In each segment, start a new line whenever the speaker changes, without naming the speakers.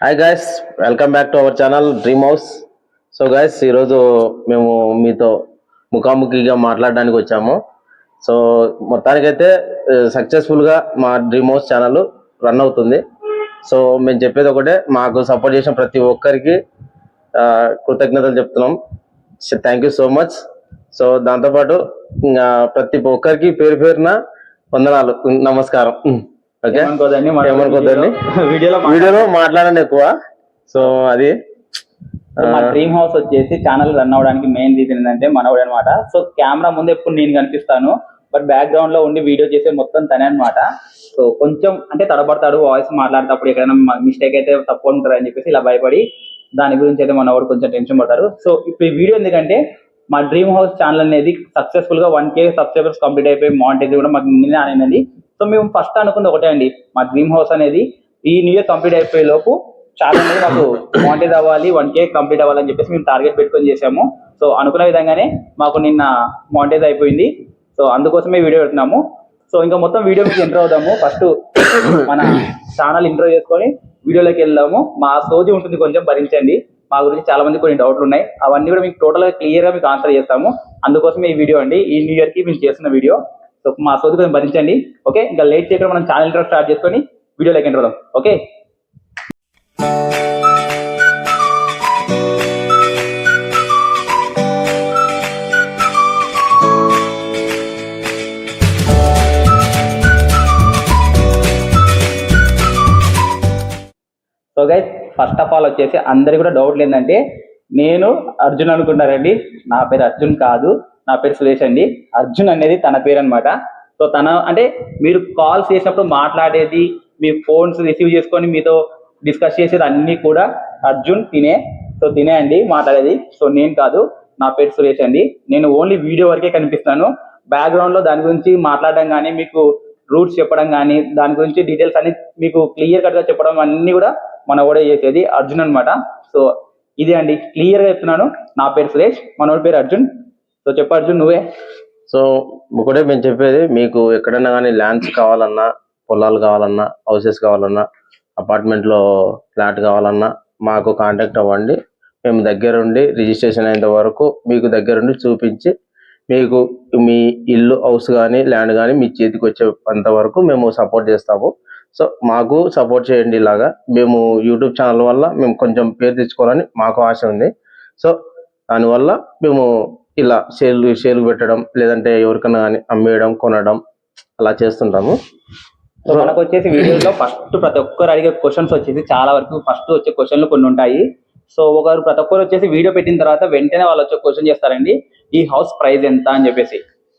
Hi guys welcome back to our channel dream house so guys ఈరోజు మేము మీతో ముఖాముఖిగా మాట్లాడడానికి వచ్చాము. సో మొత్తానికైతే సక్సెస్ఫుల్గా మా డ్రీమ్ హౌస్ ఛానల్ రన్ అవుతుంది. సో మేము చెప్పేది ఒకటే మాకు సపోర్ట్ చేసిన ప్రతి ఒక్కరికి కృతజ్ఞతలు చెప్తున్నాం. Thank you so much so దాంతోపాటు ప్రతి ఒక్కరికి పేరు పేరున వందనాలు నమస్కారం. ఓకే
ఏమనుకోదండి? మన
ఏమనుకోదండి.
వీడియోలో-
మాట్లాడండి. ఎక్కువ. సో అది
మా డ్రీమ్ హౌస్ వచ్చేసి ఛానల్ రన్ అవడానికి మెయిన్ రీజన్ ఏంటంటే మనవాడు అనమాట సో కెమెరా ముందు ఎప్పుడు నేను కనిపిస్తాను బట్ బ్యాక్గ్రౌండ్లో ఉండి వీడియో చేసే మొత్తం తనే అనమాట సో కొంచెం అంటే తడబడతాడు వాయిస్ మాట్లాడేటప్పుడు ఎక్కడైనా మిస్టేక్ అయితే తప్పు ఉంటారు అని చెప్పేసి ఇలా భయపడి దాని గురించి అయితే మనవాడు కొంచెం టెన్షన్ పడతారు సో ఇప్పుడు ఈ వీడియో ఎందుకంటే మా డ్రీమ్ హౌస్ ఛానల్ అనేది సక్సెస్ఫుల్గా వన్ కే సబ్స్క్రైబర్స్ కంప్లీట్ అయిపోయి మానిటైజ్ కూడా మాకు నిన్న అనేది సో మేము ఫస్ట్ అనుకుంది ఒకటే అండి. మా డ్రీమ్ హౌస్ అనేది ఈ న్యూ ఇయర్ కంప్లీట్ అయిపోయే లోపు చాలా మంది మాకు వాంటెడ్ అవ్వాలి వన్ కే కంప్లీట్ అవ్వాలని చెప్పేసి మేము టార్గెట్ పెట్టుకొని చేసాము సో అనుకున్న విధంగానే మాకు నిన్న మాంటేజ్ అయిపోయింది. సో అందుకోసమే వీడియో పెడుతున్నాము. సో ఇంకా మొత్తం వీడియో మీకు ఎంటర్ అవుదాము. ఫస్ట్ మన ఛానల్ ఇంట్రో చేసుకొని వీడియోలోకి వెళ్దాము. మా సోది ఉంటుంది కొంచెం భరించండి. మా గురించి చాలా మంది కొన్ని డౌట్లు ఉన్నాయి. అవన్నీ కూడా మీకు టోటల్గా క్లియర్గా మీకు ఆన్సర్ చేస్తాము. అందుకోసమే ఈ వీడియో అండి. ఈ న్యూ ఇయర్కి మేము చేస్తున్న వీడియో సో మా సోది కొంచెం భరించండి ఓకే? ఇంకా లేట్ చేయకుండా మనం ఛానల్ ఇంట్రో స్టార్ట్ చేసుకొని వీడియోలోకి ఎంటర్ అవుదాం okay? So guys first of all వచ్చేసి అందరికి కూడా డౌట్ ఏంటంటే నేను అర్జున్ అనుకున్నారండి నా పేరు అర్జున్ కాదు. నా పేరు సురేష్ అండి. అర్జున్ అనేది తన పేరు అనమాట సో తన అంటే మీరు కాల్స్ చేసినప్పుడు మాట్లాడేది మీ ఫోన్స్ రిసీవ్ చేసుకొని మీతో డిస్కస్ చేసేది అన్ని కూడా అర్జున్ తినే. సో తినే అండి మాట్లాడేది. సో నేను కాదు నా పేరు సురేష్ అండి. నేను ఓన్లీ వీడియో వరకే కనిపిస్తాను బ్యాక్గ్రౌండ్లో దాని గురించి మాట్లాడడం కానీ మీకు రూట్స్ చెప్పడం కానీ దాని గురించి డీటెయిల్స్ అన్ని మీకు క్లియర్ కట్గా చెప్పడం అన్ని కూడా మన కూడా చేసేది అర్జున్ అన్నమాట. సో ఇది అండి క్లియర్గా చెప్తున్నాను. నా పేరు సురేష్ మనోడి పేరు అర్జున్. సో చెప్పు అర్జున్ నువ్వే?
సో ఒకటే మేము చెప్పేది మీకు ఎక్కడైనా కానీ ల్యాండ్స్ కావాలన్నా పొలాలు కావాలన్నా హౌసెస్ కావాలన్నా అపార్ట్మెంట్లో ఫ్లాట్ కావాలన్నా మాకు కాంటాక్ట్ అవ్వండి. మేము దగ్గరుండి రిజిస్ట్రేషన్ అయ్యేంత వరకు మీకు దగ్గరుండి చూపించి మీకు మీ ఇల్లు హౌస్ కానీ ల్యాండ్ కానీ మీ చేతికి వచ్చేంత వరకు మేము సపోర్ట్ చేస్తాము. సో మాకు సపోర్ట్ చేయండి ఇలాగా. మేము యూట్యూబ్ ఛానల్ వల్ల మేము కొంచెం పేరు తెచ్చుకోవాలని మాకు ఆశ ఉంది. సో దానివల్ల మేము ఇలా షేర్లు షేర్లు పెట్టడం లేదంటే ఎవరికైనా కానీ అమ్మేయడం కొనడం అలా చేస్తుంటాము.
సో మనకు వచ్చేసి వీడియోలో ఫస్ట్ ప్రతి ఒక్కరు అడిగే క్వశ్చన్స్ వచ్చేసి చాలా వరకు ఫస్ట్ వచ్చే క్వశ్చన్లు కొన్ని ఉంటాయి. సో ఒకరు ప్రతి ఒక్కరు వచ్చేసి వీడియో పెట్టిన తర్వాత వెంటనే వాళ్ళు వచ్చే క్వశ్చన్ చేస్తారండి. ఈ హౌస్ ప్రైస్ ఎంత అని చెప్పేసి.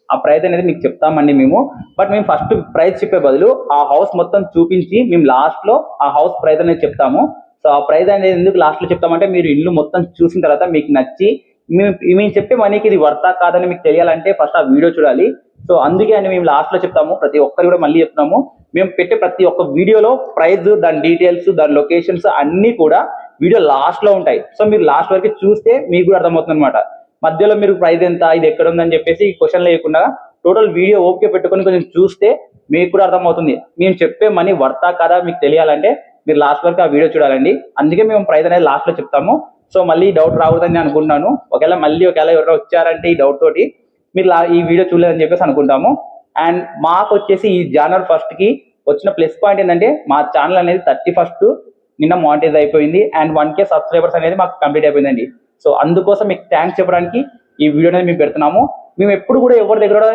ఆ ప్రైస్ అనేది మీకు చెప్తామండి మేము. బట్ మేము ఫస్ట్ ప్రైస్ చెప్పే బదులు ఆ హౌస్ మొత్తం చూపించి మేము లాస్ట్లో ఆ హౌస్ ప్రైస్ అనేది చెప్తాము. సో ఆ ప్రైస్ అనేది ఎందుకు లాస్ట్లో చెప్తామంటే మీరు ఇల్లు మొత్తం చూసిన తర్వాత మీకు నచ్చి మేము మేము చెప్పే మనీకి ఇది వర్తా కాదని మీకు తెలియాలంటే ఫస్ట్ ఆ వీడియో చూడాలి. సో అందుకే అని మేము లాస్ట్లో చెప్తాము. ప్రతి ఒక్కరు కూడా మళ్ళీ చెప్తున్నాము. మేము పెట్టే ప్రతి ఒక్క వీడియోలో ప్రైస్ దాని డీటెయిల్స్ దాని లొకేషన్స్ అన్ని కూడా వీడియో లాస్ట్లో ఉంటాయి. సో మీరు లాస్ట్ వరకు చూస్తే మీకు కూడా అర్థమవుతుంది అనమాట మధ్యలో మీరు ప్రైస్ ఎంత ఇది ఎక్కడ ఉందని చెప్పేసి క్వశ్చన్ లేకుండా టోటల్ వీడియో ఓకే పెట్టుకొని కొంచెం చూస్తే మీకు కూడా అర్థమవుతుంది. మేము చెప్పే మనీ వర్తా కదా మీకు తెలియాలంటే మీరు లాస్ట్ వరకు ఆ వీడియో చూడాలండి. అందుకే మేము ప్రైస్ అనేది లాస్ట్లో చెప్తాము. సో మళ్ళీ డౌట్ రావద్దని నేను అనుకుంటున్నాను. ఒకవేళ మళ్ళీ ఒకవేళ ఎవరైనా వచ్చారంటే ఈ డౌట్ తోటి మీరు ఈ వీడియో చూడలేదని చెప్పేసి అనుకుంటాము. అండ్ మాకు వచ్చేసి ఈ జానర్ ఫస్ట్కి వచ్చిన ప్లస్ పాయింట్ ఏంటంటే మా ఛానల్ అనేది థర్టీ ఫస్ట్ నిన్న మానిటైజ్ అయిపోయింది. అండ్ వన్ కే సబ్స్క్రైబర్స్ అనేది మాకు కంప్లీట్ అయిపోయిందండి. సో అందుకోసం మీకు థ్యాంక్స్ చెప్పడానికి ఈ వీడియో అనేది మేము పెడుతున్నాము. మేము ఎప్పుడు కూడా ఎవరి దగ్గర కూడా,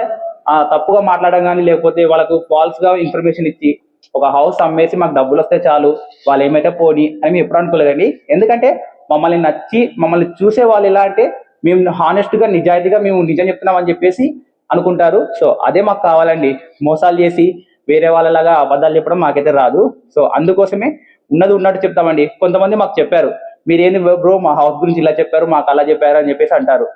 తప్పుగా మాట్లాడడం కానీ లేకపోతే వాళ్ళకు ఫాల్స్గా ఇన్ఫర్మేషన్ ఇచ్చి ఒక హౌస్ అమ్మేసి మాకు డబ్బులు వస్తే చాలు వాళ్ళు ఏమైతే పోని అని మేము ఎప్పుడు అనుకోలేదండి. ఎందుకంటే మమ్మల్ని నచ్చి మమ్మల్ని చూసే వాళ్ళు ఎలా అంటే మేము హానెస్ట్గా నిజాయితీగా మేము నిజం చెప్తున్నాం అని చెప్పేసి అనుకుంటారు. సో అదే మాకు కావాలండి. మోసాలు చేసి వేరే వాళ్ళలాగా అబద్ధాలు చెప్పడం మాకైతే రాదు. సో అందుకోసమే ఉన్నది ఉన్నట్టు చెప్తామండి. కొంతమంది మాకు చెప్పారు. మీరేంది బ్రో మా హౌస్ గురించి ఇలా చెప్పారు మాకు అలా చెప్పారు అని చెప్పేసి అంటారు.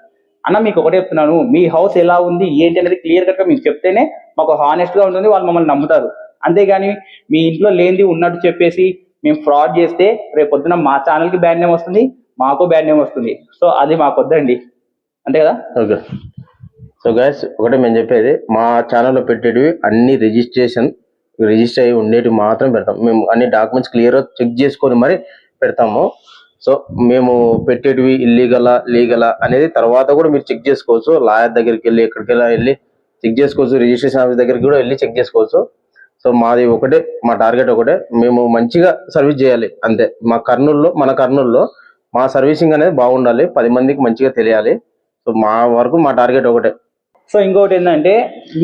అన్న మీకు ఒకటే చెప్తున్నాను. మీ హౌస్ ఎలా ఉంది ఏంటి అనేది క్లియర్ కట్గా మీకు చెప్తేనే మాకు హానెస్ట్గా ఉంటుంది వాళ్ళు మమ్మల్ని నమ్ముతారు. అంతేగాని మీ ఇంట్లో లేనిది ఉన్నట్టు చెప్పేసి మేము ఫ్రాడ్ చేస్తే రేపు పొద్దున మా ఛానల్కి బ్యాడ్ నేమ్ వస్తుంది మాకు బ్యాడ్ నేమ్ వస్తుంది. సో అది మాకు వద్దండి. అంతే కదా?
ఓకే సో గైస్ ఒకటే మేము చెప్పేది మా ఛానల్లో పెట్టేటివి అన్ని రిజిస్ట్రేషన్ రిజిస్టర్ అయ్యి ఉండేటివి మాత్రం పెడతాం. మేము అన్ని డాక్యుమెంట్స్ క్లియర్గా చెక్ చేసుకొని మరి పెడతాము. సో మేము పెట్టేటివి ఇల్లీగలా లీగలా అనేది తర్వాత కూడా మీరు చెక్ చేసుకోవచ్చు. లాయర్ దగ్గరికి వెళ్ళి ఎక్కడికి వెళ్ళి చెక్ చేసుకోవచ్చు. రిజిస్ట్రేషన్ ఆఫీస్ దగ్గరికి కూడా వెళ్ళి చెక్ చేసుకోవచ్చు. సో మాది ఒకటే మా టార్గెట్ ఒకటే. మేము మంచిగా సర్వీస్ చేయాలి అంతే. మా కర్నూలులో మన కర్నూలులో మా సర్వీసింగ్ అనేది బాగుండాలి పది మందికి మంచిగా తెలియాలి. సో మా వరకు మా టార్గెట్ ఒకటే.
సో ఇంకొకటి ఏంటంటే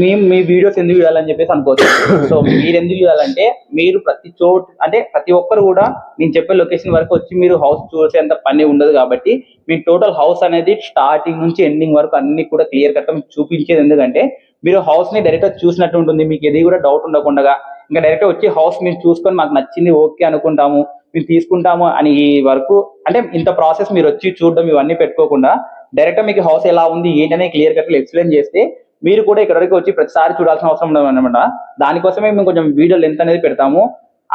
మేము మీ వీడియోస్ ఎందుకు చూడాలని చెప్పేసి అనుకోవచ్చు సో మీరు ఎందుకు చూడాలంటే మీరు ప్రతి చోటు అంటే ప్రతి ఒక్కరు కూడా నేను చెప్పే లొకేషన్ వరకు వచ్చి మీరు హౌస్ చూసేంత పని ఉండదు కాబట్టి మీ టోటల్ హౌస్ అనేది స్టార్టింగ్ నుంచి ఎండింగ్ వరకు అన్ని కూడా క్లియర్ కట్ చూపించేది ఎందుకంటే మీరు హౌస్ని డైరెక్ట్ చూసినట్టు ఉంటుంది. మీకు ఏది కూడా డౌట్ ఉండకుండా ఇంకా డైరెక్ట్ వచ్చి హౌస్ మీరు చూసుకొని మాకు నచ్చింది ఓకే అనుకుంటాము మేము తీసుకుంటాము అని వరకు అంటే ఇంత ప్రాసెస్ మీరు వచ్చి చూడడం ఇవన్నీ పెట్టుకోకుండా డైరెక్ట్ మీకు హౌస్ ఎలా ఉంది ఏంటనే క్లియర్ కట్ ఎక్స్ప్లెయిన్ చేస్తే మీరు కూడా ఇక్కడ వరకు వచ్చి ప్రతిసారి చూడాల్సిన అవసరం ఉండదు అనమాట దానికోసమే మేము కొంచెం వీడియో లెంత్ అనేది పెడతాము.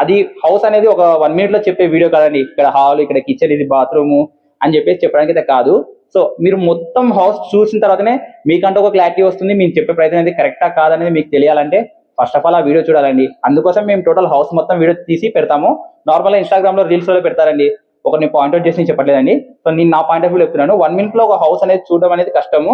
అది హౌస్ అనేది ఒక వన్ మినిట్లో చెప్పే వీడియో కాదండి. ఇక్కడ హాల్ ఇక్కడ కిచెన్ ఇది బాత్రూమ్ అని చెప్పేసి చెప్పడానికి అయితే కాదు. సో మీరు మొత్తం హౌస్ చూసిన తర్వాతనే మీకంటే ఒక క్లారిటీ వస్తుంది. మేము చెప్పే ప్రయత్నం అనేది కరెక్టా కాదనేది మీకు తెలియాలంటే ఫస్ట్ ఆఫ్ ఆల్ ఆ వీడియో చూడాలండి. అందుకోసం మేము టోటల్ హౌస్ మొత్తం వీడియో తీసి పెడతాము. నార్మల్ ఇన్స్టాగ్రామ్లో రీల్స్లో పెడతారండి. ఒకరిని పాయింట్ అవుట్ చేసి నేను చెప్పట్లేదండి. సో నేను నా పాయింట్ ఆఫ్ వ్యూ చెప్తున్నాను. వన్ మినిట్లో ఒక హౌస్ అనేది చూడడం అనేది కష్టము.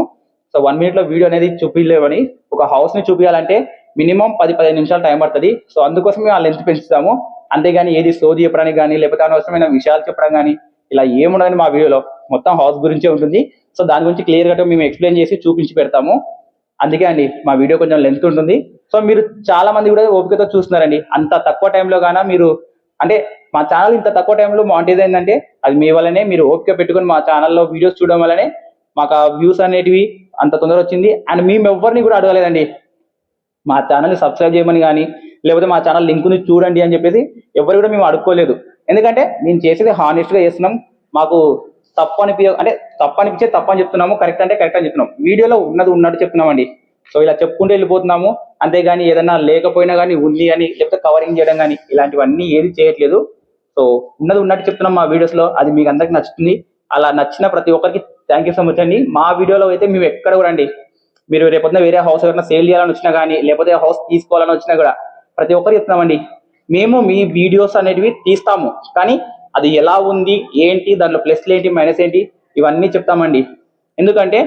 సో వన్ మినిట్లో వీడియో అనేది చూపించలేమని ఒక హౌస్ని చూపించాలంటే మినిమం పది పదిహేను నిమిషాలు టైం పడుతుంది. సో అందుకోసం ఆ లెంత్ పెంచుతాము. అంతేగాని ఏది సోది చెప్పడానికి కానీ లేకపోతే అనవసరమైన విషయాలు చెప్పడం కానీ ఇలా ఏముండదని మా వీడియోలో మొత్తం హౌస్ గురించే ఉంటుంది. సో దాని గురించి క్లియర్గా మేము ఎక్స్ప్లెయిన్ చేసి చూపించి పెడతాము. అందుకే అండి మా వీడియో కొంచెం లెంత్ ఉంటుంది. సో మీరు చాలా మంది కూడా ఓపికతో చూస్తున్నారండి. అంత తక్కువ టైంలో గానా మీరు అంటే మా ఛానల్ ఇంత తక్కువ టైంలో మానిటైజ్ అయిందంటే అది మీ వల్లనే మీరు ఓపిక పెట్టుకుని మా ఛానల్లో వీడియోస్ చూడడం వల్లనే మాకు ఆ వ్యూస్ అనేటివి అంత తొందర వచ్చింది. అండ్ మేము ఎవరిని కూడా అడగలేదండి. మా ఛానల్ని సబ్స్క్రైబ్ చేయమని కానీ లేకపోతే మా ఛానల్ లింక్ని చూడండి అని చెప్పేసి ఎవరు కూడా మేము అడుక్కోలేదు. ఎందుకంటే మేము చేసేది హానెస్ట్గా చేస్తున్నాం. మాకు తప్పు అనిపి అంటే తప్పు అనిపించే తప్పని అని చెప్తున్నాము. కరెక్ట్ అంటే కరెక్ట్ అని చెప్తున్నాం. వీడియోలో ఉన్నది ఉన్నట్టు చెప్తున్నామండి. సో ఇలా చెప్పుకుంటూ వెళ్ళిపోతున్నాము. అంతేగాని ఏదైనా లేకపోయినా కానీ ఉంది అని లేకపోతే కవరింగ్ చేయడం కానీ ఇలాంటివన్నీ ఏది చేయట్లేదు. సో ఉన్నది ఉన్నట్టు చెప్తున్నాం మా వీడియోస్లో అది మీకు అందరికి నచ్చుతుంది. అలా నచ్చిన ప్రతి ఒక్కరికి థ్యాంక్ యూ సో మచ్ అండి. మా వీడియోలో అయితే మేము ఎక్కడ కూడా అండి. మీరు రేపొద్దున వేరే హౌస్ ఎవరైనా సేల్ చేయాలని వచ్చినా కానీ లేకపోతే హౌస్ తీసుకోవాలని వచ్చినా కూడా ప్రతి ఒక్కరు చెప్తున్నామండి మేము మీ వీడియోస్ అనేటివి తీస్తాము. కానీ అది ఎలా ఉంది ఏంటి దాంట్లో ప్లస్లు ఏంటి మైనస్ ఏంటి ఇవన్నీ చెప్తామండి. ఎందుకంటే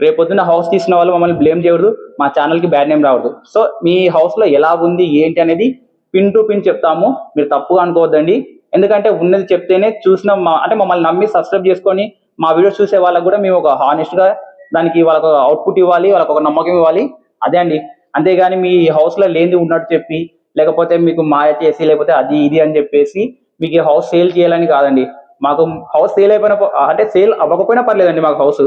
రేపొద్దున హౌస్ తీసిన వాళ్ళు మమ్మల్ని బ్లేమ్ చేయకూడదు. మా ఛానల్కి బ్యాడ్ నేమ్ రావద్దు సో మీ హౌస్లో ఎలా ఉంది ఏంటి అనేది పిన్ టు పిన్ చెప్తాము. మీరు తప్పుగా అనుకోవద్దండి. ఎందుకంటే ఉన్నది చెప్తేనే చూసిన అంటే మమ్మల్ని నమ్మి సబ్స్క్రైబ్ చేసుకొని మా వీడియోస్ చూసే వాళ్ళకు కూడా మేము ఒక హానెస్ట్గా దానికి వాళ్ళకు అవుట్పుట్ ఇవ్వాలి వాళ్ళకి ఒక నమ్మకం ఇవ్వాలి. అదే అండి. అంతేగాని మీ హౌస్లో లేనిది ఉన్నట్టు చెప్పి లేకపోతే మీకు మాయ చేసి లేకపోతే అది ఇది అని చెప్పేసి మీకు హౌస్ సేల్ చేయాలని కాదండి. మాకు హౌస్ సేల్ అయిపోయిన ప- అంటే సేల్ అవ్వకపోయినా పర్లేదండి మాకు హౌస్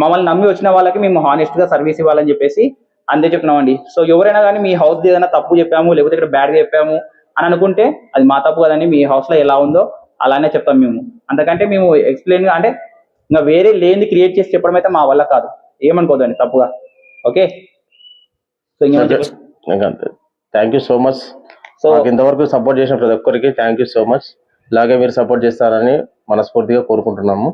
మమ్మల్ని నమ్మి వచ్చిన వాళ్ళకి మేము హానెస్ట్గా సర్వీస్ ఇవ్వాలని చెప్పేసి అంతే చెప్తున్నామండి. సో ఎవరైనా కానీ మీ హౌస్ ఏదైనా తప్పు చెప్పాము లేకపోతే ఇక్కడ బ్యాడ్గా చెప్పాము అని అనుకుంటే అది మా తప్పు కదండి. మీ హౌస్లో ఎలా ఉందో అలానే చెప్తాం మేము. అంతకంటే మేము ఎక్స్ప్లెయిన్గా అంటే ఇంకా వేరే లేని క్రియేట్ చేసి చెప్పడం అయితే మా వల్ల కాదు. ఏమనుకోదండి తప్పుగా? ఓకే సో ఇంకా
thank you so much
so
ఇంతవరకు సపోర్ట్ చేసిన ప్రతి ఒక్కరికి థ్యాంక్ యూ సో మచ్ ఇలాగే మీరు సపోర్ట్ చేస్తారని మనస్ఫూర్తిగా కోరుకుంటున్నాము.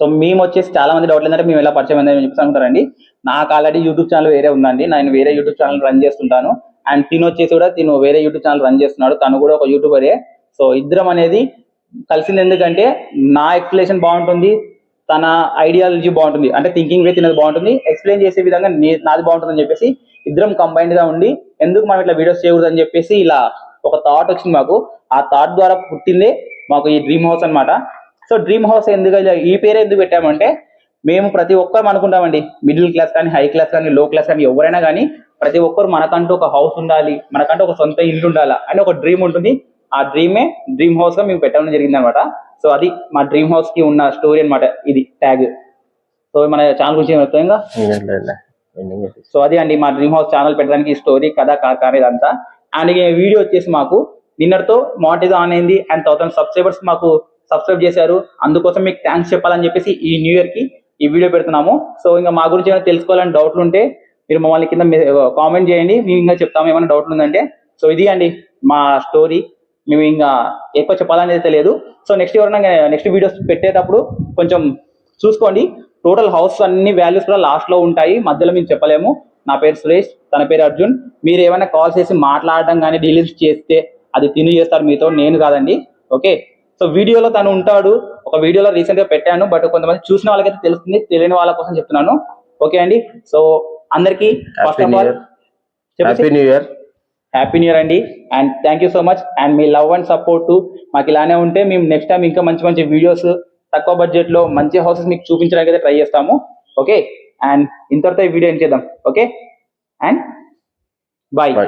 సో మేము వచ్చేసి చాలా మంది డౌట్లు ఏంటంటే మేము ఎలా పరిచయం అయిందని చెప్పేసి అనుకుంటారండి. నాకు ఆల్రెడీ యూట్యూబ్ ఛానల్ వేరే ఉందండి. నేను వేరే యూట్యూబ్ ఛానల్ రన్ చేస్తుంటాను. అండ్ తిను వచ్చేసి కూడా తిను వేరే యూట్యూబ్ ఛానల్ రన్ చేస్తున్నాడు. తను కూడా ఒక యూట్యూబరే సో ఇద్దరం అనేది కలిసింది ఎందుకంటే నా ఎక్స్ప్లెనేషన్ బాగుంటుంది. తన ఐడియాలజీ బాగుంటుంది. అంటే థింకింగ్ వే తినది బాగుంటుంది. ఎక్స్ప్లెయిన్ చేసే విధంగా నాది బాగుంటుంది అని చెప్పేసి ఇద్దరం కంబైన్డ్గా ఉండి ఎందుకు మనం ఇట్లా వీడియోస్ చేయకూడదు అని చెప్పేసి ఇలా ఒక థాట్ వచ్చింది మాకు. ఆ థాట్ ద్వారా పుట్టిందే మాకు ఈ డ్రీమ్ హౌస్ అన్నమాట. సో డ్రీమ్ హౌస్ ఎందుకు ఈ పేరు ఎందుకు పెట్టామంటే మేము ప్రతి ఒక్కరం అనుకుంటామండి. మిడిల్ క్లాస్ కానీ హై క్లాస్ కానీ లో క్లాస్ కానీ ఎవరైనా కానీ ప్రతి ఒక్కరు మనకంటూ ఒక హౌస్ ఉండాలి మనకంటూ ఒక సొంత ఇల్లు ఉండాలి అని ఒక డ్రీమ్ ఉంటుంది. ఆ డ్రీమే డ్రీమ్ హౌస్గా మేము పెట్టడం జరిగింది అనమాట సో అది మా డ్రీమ్ హౌస్కి ఉన్న స్టోరీ అన్నమాట ఇది ట్యాగ్. సో మన ఛానల్ గురించి. సో అది అండి మా డ్రీమ్ హౌస్ ఛానల్ పెట్టడానికి స్టోరీ కథ కార్కార్ ఇదంతా. అండ్ వీడియో వచ్చేసి మాకు నిన్నటితో మానిటైజ్ ఆన్ అయింది. అండ్ థౌసండ్ సబ్స్క్రైబర్స్ మాకు సబ్స్క్రైబ్ చేశారు. అందుకోసం మీకు థ్యాంక్స్ చెప్పాలని చెప్పేసి ఈ న్యూ ఇయర్కి ఈ వీడియో పెడుతున్నాము. సో ఇంకా మా గురించి ఏమైనా తెలుసుకోవాలని డౌట్లు ఉంటే మీరు మమ్మల్ని కింద కామెంట్ చేయండి. మేము ఇంకా చెప్తాము ఏమైనా డౌట్లు ఉందంటే. సో ఇది అండి మా స్టోరీ మేము ఇంకా ఎక్కువ చెప్పాలనేది తెలియదు సో నెక్స్ట్ ఎవరైనా నెక్స్ట్ వీడియోస్ పెట్టేటప్పుడు కొంచెం చూసుకోండి. టోటల్ హౌస్ అన్ని వాల్యూస్ కూడా లాస్ట్లో ఉంటాయి. మధ్యలో మేము చెప్పలేము. నా పేరు సురేష్ తన పేరు అర్జున్. మీరు ఏమైనా కాల్ చేసి మాట్లాడడం కానీ డీలింగ్స్ చేస్తే అది తిని చేస్తారు మీతో. నేను కాదండి. ఓకే సో వీడియోలో తను ఉంటాడు. ఒక వీడియోలో రీసెంట్గా పెట్టాను. బట్ కొంతమంది చూసిన వాళ్ళకైతే తెలుస్తుంది. తెలియని వాళ్ళ కోసం చెప్తున్నాను. ఓకే అండి. సో అందరికి first
happy
of
new
all
year happy new year
happy new year అండి. And thank you so much and me love and support మాకు ఇలానే ఉంటే మేము నెక్స్ట్ టైం ఇంకా మంచి మంచి వీడియోస్ తక్కువ బడ్జెట్లో మంచి హౌసెస్ మీకు చూపించడానికి అయితే ట్రై చేస్తాము. ఓకే అండ్ ఇంతటితో ఈ వీడియో ఏం చేద్దాం. Okay and bye
Bye.